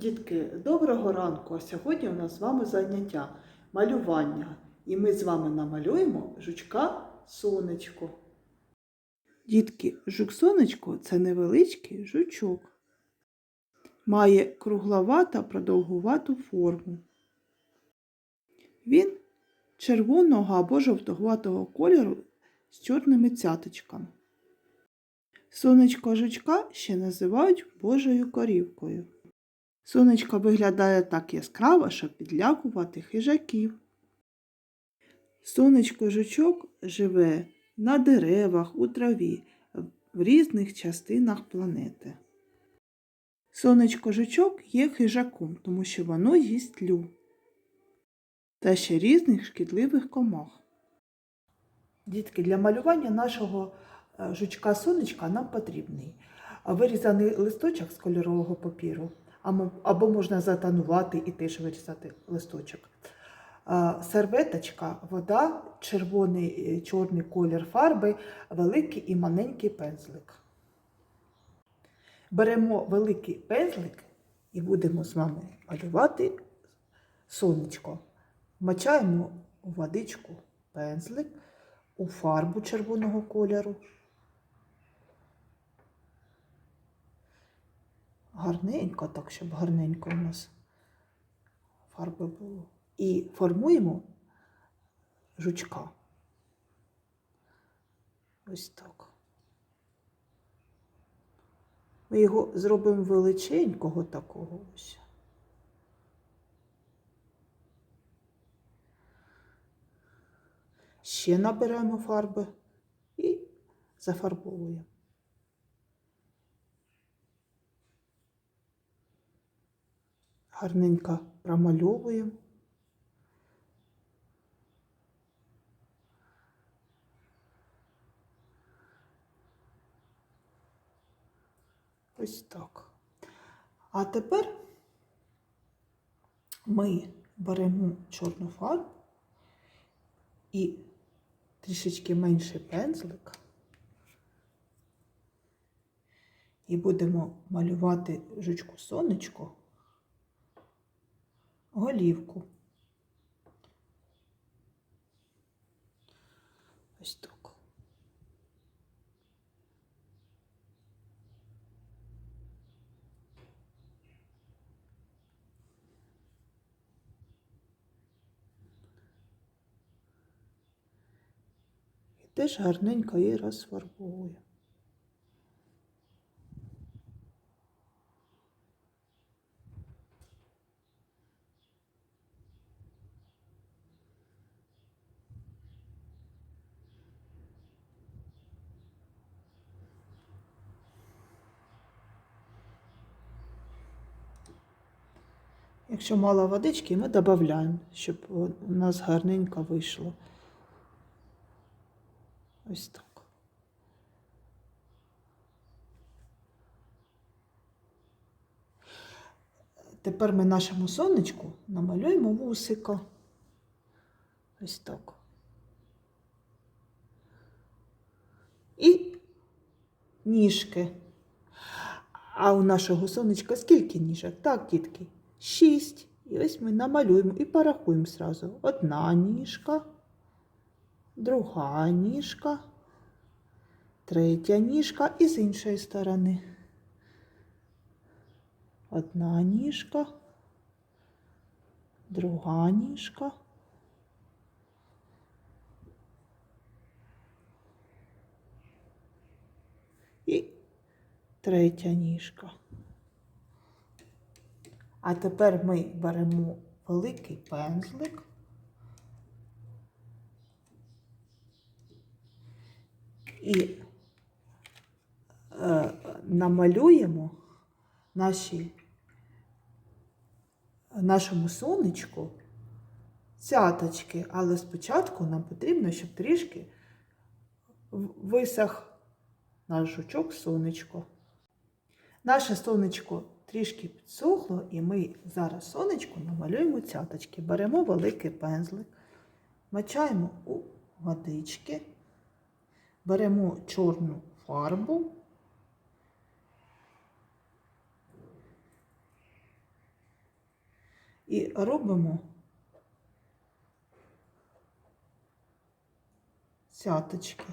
Дітки, доброго ранку! А сьогодні у нас з вами заняття малювання. І ми з вами намалюємо жучка сонечко. Дітки, жук сонечко це невеличкий жучок. Має кругловато продовгувату форму. Він червоного або жовтуватого кольору з чорними цяточками. Сонечко жучка ще називають Божою корівкою. Сонечко виглядає так яскраво, щоб підлякувати хижаків. Сонечко жучок живе на деревах, у траві, в різних частинах планети. Сонечко жучок є хижаком, тому що воно їсть лю та ще різних шкідливих комах. Дітки, для малювання нашого е, жучка сонечка нам потрібний вирізаний листочок з кольорового папіру, або- можна затонувати і теж вирізати листочок. Серветочка, вода, червоний е, чорний колір фарби, великий і маленький пензлик. Беремо великий пензлик і будемо з вами малювати сонечко. Вмочаємо у водичку пензлик у фарбу червоного кольору. Гарненько, так, щоб гарненько у нас фарби було. І формуємо жучка. Ось так. Ми його зробимо величенького такого ось. Ще наберемо фарби і зафарбовуємо. Гарненько промальовуємо. Ось так. А тепер ми беремо чорну фарбу і трішечки менший пензлик. І будемо малювати жучку сонечко, голівку. Ось так. І теж гарненько її розфарбовую. Якщо мало водички, ми додаємо, щоб у нас гарненько вийшло. Ось так. Тепер ми нашому сонечку намалюємо вусика. Ось так. І ніжки. А у нашого сонечка скільки ніжок? Так, дітки, шість. І ось ми намалюємо і порахуємо зразу. Одна ніжка, друга ніжка, третя ніжка і з іншої сторони. Одна ніжка, друга ніжка. І третя ніжка. А тепер ми беремо великий пензлик і е, намалюємо наші, нашому сонечку цяточки, але спочатку нам потрібно, щоб трішки висох наш жучок сонечко. Наше сонечко трішки підсохло, і ми зараз сонечку намалюємо цяточки. Беремо великий пензлик, мочаємо у водички, беремо чорну фарбу і робимо цяточки.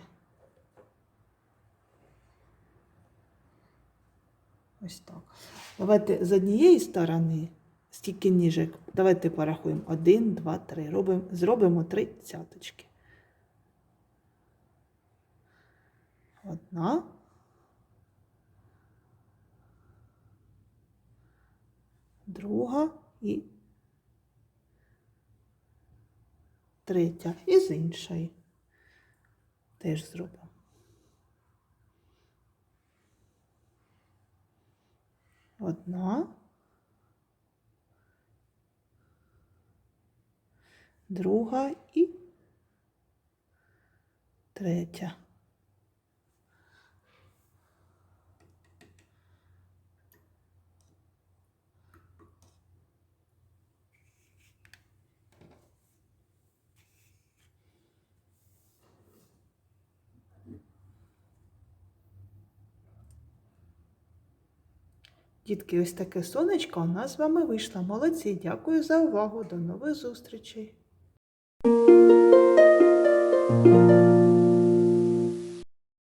Ось так. Давайте з однієї сторони стільки ніжок. Давайте порахуємо. Один, два, три. Робимо, зробимо три цяточки. Одна. Друга і третя. І з іншої теж зробимо. Одна. Друга і третя. Дітки, ось таке сонечко у нас з вами вийшло. Молодці, дякую за увагу. До нових зустрічей.